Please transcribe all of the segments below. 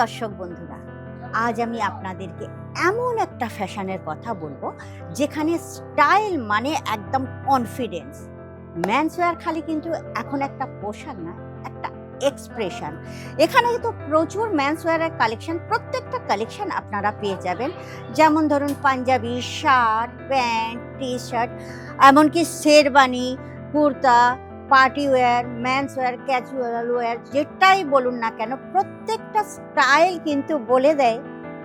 দর্শক বন্ধুরা, আজ আমি আপনাদেরকে এমন একটা ফ্যাশনের কথা বলব, যেখানে স্টাইল মানে একদম কনফিডেন্স ম্যানসওয়্যার খালি কিন্তু এখন একটা পোশাক না, একটা এক্সপ্রেশন এখানে তো প্রচুর ম্যানসওয়্যারের কালেকশন প্রত্যেকটা কালেকশন আপনারা পেয়ে যাবেন। যেমন ধরুন panjabi shirt pant T shirt এমনকি sherwani kurta party wear men's wear casual wear যেটাই বলুন না কেন, প্রত্যেকটা স্টাইল কিন্তু বলে দেয়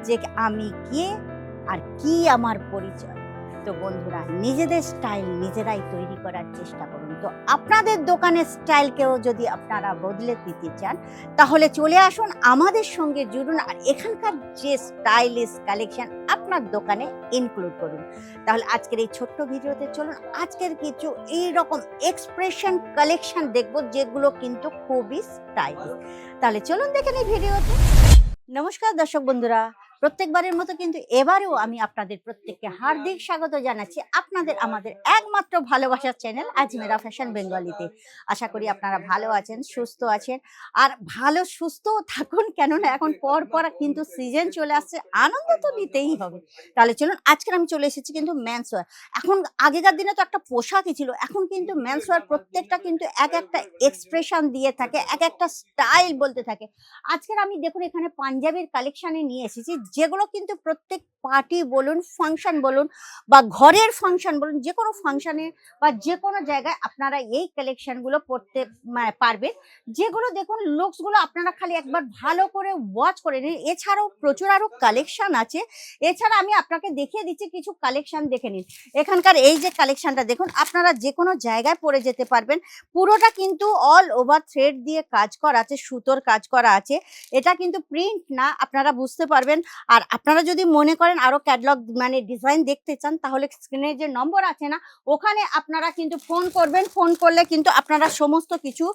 যে আমি কে আর কি আমার পরিচয়। তো বন্ধুরা, নিজেদের স্টাইল নিজেরাই তৈরি করার চেষ্টা করুন। তো আপনাদের দোকানের স্টাইলকেও যদি আপনারা বদলে দিতে চান, তাহলে চলে আসুন আমাদের সঙ্গে জুড়ুন আর এখানকার যে স্টাইলিশ কালেকশন আপনার দোকানে ইনক্লুড করুন। তাহলে আজকের এই ছোট্ট ভিডিওতে চলুন, আজকের কিছু এই রকম এক্সপ্রেশন কালেকশন দেখব যেগুলো কিন্তু খুবই স্টাইলিশ তাহলে চলুন দেখেন এই ভিডিওতে। নমস্কার দর্শক বন্ধুরা প্রত্যেকবারের মতো কিন্তু এবারেও আমি আপনাদের প্রত্যেককে হার্দিক স্বাগত জানাচ্ছি আপনাদের আমাদের একমাত্র ভালোবাসার চ্যানেল আজমেরা ফ্যাশন বেঙ্গলিতে। আশা করি আপনারা ভালো আছেন, সুস্থ আছেন। আর ভালো সুস্থও থাকুন কেননা এখন পর পর কিন্তু সিজন চলে আসছে, আনন্দ তো নিতেই হবে। তাহলে চলুন আজকে আমি চলে এসেছি কিন্তু ম্যানসওয়ার এখন আগেকার দিনে তো একটা পোশাকই ছিল, এখন কিন্তু মেন্সওয়ার প্রত্যেকটা কিন্তু এক একটা এক্সপ্রেশন দিয়ে থাকে, এক একটা স্টাইল বলতে থাকে। আজকের আমি দেখুন এখানে পাঞ্জাবির কালেকশানে নিয়ে এসেছি যেগুলো কিন্তু প্রত্যেক পার্টি বলুন ফাংশন বলুন বা ঘরের ফাংশন বলুন, যে কোনো ফাংশানে বা যে কোনো জায়গায় আপনারা এই কালেকশনগুলো পড়তে মানে পারবেন। যেগুলো দেখুন লুকসগুলো আপনারা খালি একবার ভালো করে ওয়াচ করে নিন। এছাড়াও প্রচুর আরও কালেকশন আছে। এছাড়া আমি আপনাকে দেখিয়ে দিচ্ছি কিছু কালেকশন দেখে নিন। এখানকার এই যে কালেকশনটা দেখুন, আপনারা যে কোনো জায়গায় পরে যেতে পারবেন। পুরোটা কিন্তু অল ওভার থ্রেড দিয়ে কাজ করা আছে, সুতোর কাজ করা আছে। এটা কিন্তু প্রিন্ট না, আপনারা বুঝতে পারবেন। আর আপনারা যদি মনে করেন আরও ক্যাটলগ মানে ডিজাইন দেখতে চান, তাহলে স্ক্রিনে যে নম্বর আছে না, ওখানে আপনারা কিন্তু ফোন করবেন ফোন করলে কিন্তু আপনারা সমস্ত কিছু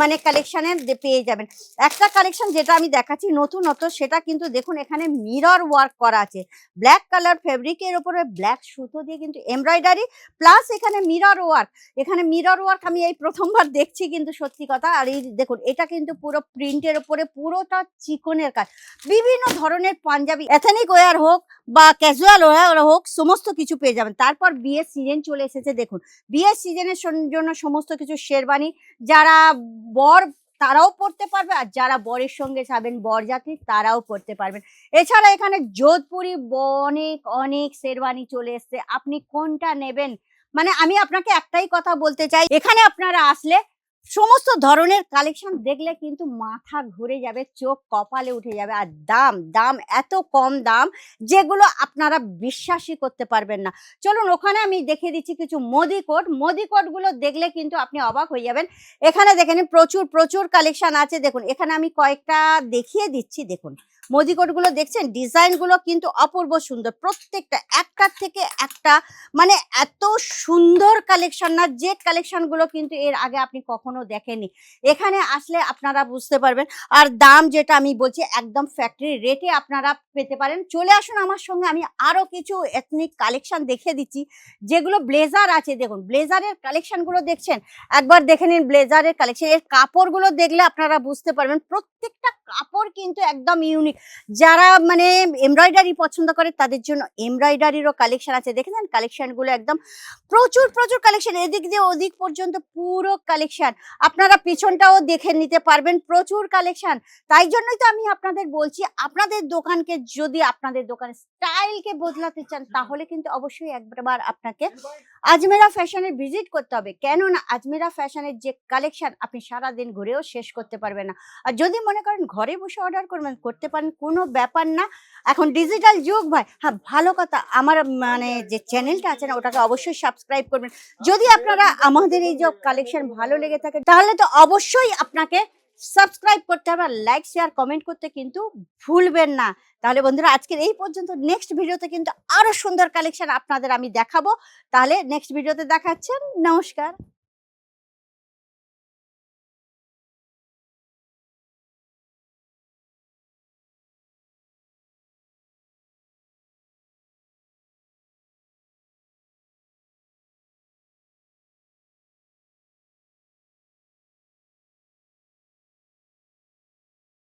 মানে কালেকশনের পেয়ে যাবেন। একটা কালেকশন যেটা আমি দেখাচ্ছি নতুনত সেটা কিন্তু দেখুন এখানে মিরর ওয়ার্ক করা আছে। ব্ল্যাক কালার ফেব্রিকের উপরে ব্ল্যাক সুতো দিয়ে কিন্তু এমব্রয়ডারি প্লাস এখানে মিরর ওয়ার্ক এখানে মিরর ওয়ার্ক আমি এই প্রথমবার দেখছি কিন্তু সত্যি কথা। আর এই দেখুন, এটা কিন্তু পুরো প্রিন্টের উপরে পুরোটা চিকনের কাজ। বিভিন্ন ধরনের পাঞ্জাবি এথেনিক ওয়ার হোক বা ক্যাজুয়াল ওয়ার হোক, সমস্ত কিছু পেয়ে যাবেন। তারপর বিয়ের সিজন চলে এসেছে, দেখুন। বিয়ের সিজনের জন্য সমস্ত কিছু শেরবানি যারা বর তারাও পড়তে পারবে আর যারা বরের সঙ্গে যাবেন বরযাত্রী তারাও পড়তে পারবেন। এছাড়া এখানে যোধপুরি অনেক অনেক শেরওয়ানি চলে এসছে। আপনি কোনটা নেবেন? মানে আমি আপনাকে একটাই কথা বলতে চাই। এখানে আপনারা আসলে সমস্ত ধরনের কালেকশন দেখলে কিন্তু মাথা ঘুরে যাবে, চোখ কপালে উঠে যাবে। আর দাম দাম এত কম দাম যেগুলো আপনারা বিশ্বাসই করতে পারবেন না। চলুন ওখানে আমি দেখে দিচ্ছি কিছু মোদি কোট। মোদি কোটগুলো দেখলে কিন্তু আপনি অবাক হয়ে যাবেন। এখানে দেখেন প্রচুর প্রচুর কালেকশন আছে। দেখুন, এখানে আমি কয়েকটা দেখিয়ে দিচ্ছি। দেখুন মোদি কোটগুলো দেখছেন, ডিজাইনগুলো কিন্তু অপূর্ব সুন্দর। প্রত্যেকটা, একটার থেকে একটা মানে এত সুন্দর কালেকশন না, যে কালেকশনগুলো কিন্তু এর আগে আপনি কখনো দেখেননি। এখানে আসলে আপনারা বুঝতে পারবেন, আর দাম যেটা আমি বলছি, একদম ফ্যাক্টরি রেটে আপনারা পেতে পারেন। চলে আসুন আমার সঙ্গে, আমি আরও কিছু এথনিক কালেকশন দেখিয়ে দিচ্ছি, যেগুলো ব্লেজার আছে। দেখুন ব্লেজারের কালেকশনগুলো দেখছেন, একবার দেখে নিন ব্লেজারের কালেকশন। এর কাপড়গুলো দেখলে আপনারা বুঝতে পারবেন, প্রত্যেকটা কাপড় কিন্তু একদম ইউনিক যারা মানে এমব্রয়ডারি পছন্দ করে, তাদের জন্য এমব্রয়ডারিরও কালেকশন আছে। দেখে দেখেছেন কালেকশনগুলো একদম প্রচুর প্রচুর কালেকশন এদিক দিয়ে ওদিক পর্যন্ত পুরো কালেকশন আপনারা পিছনটাও দেখে নিতে পারবেন, প্রচুর কালেকশন তাই জন্যই তো আমি আপনাদের বলছি, আপনাদের দোকানকে যদি আপনাদের দোকানের স্টাইলকে বদলাতে চান, তাহলে কিন্তু অবশ্যই একবার আপনাকে আজমেরা ফ্যাশনের ভিজিট করতে হবে। কেননা আজমেরা ফ্যাশনের যে কালেকশন আপনি সারাদিন ঘুরেও শেষ করতে পারবেন না। আর যদি মনে করেন ঘরে বসে অর্ডার করবেন, করতে পারেন, কোনো ব্যাপার না। এখন ডিজিটাল যুগ ভাই। হ্যাঁ ভালো কথা। আমার মানে যে চ্যানেলটা আছে না, ওটাকে অবশ্যই সাবস্ক্রাইব করবেন। যদি আপনারা আমাদের এই যে কালেকশন ভালো লেগে থাকে, তাহলে তো অবশ্যই আপনাকে সাবস্ক্রাইব করতে হবে। লাইক শেয়ার কমেন্ট করতে কিন্তু ভুলবেন না। তাহলে বন্ধুরা, আজকের এই পর্যন্ত। নেক্সট ভিডিওতে কিন্তু আরও সুন্দর কালেকশন আপনাদের আমি দেখাবো। তাহলে নেক্সট ভিডিওতে দেখাচ্ছেন নমস্কার।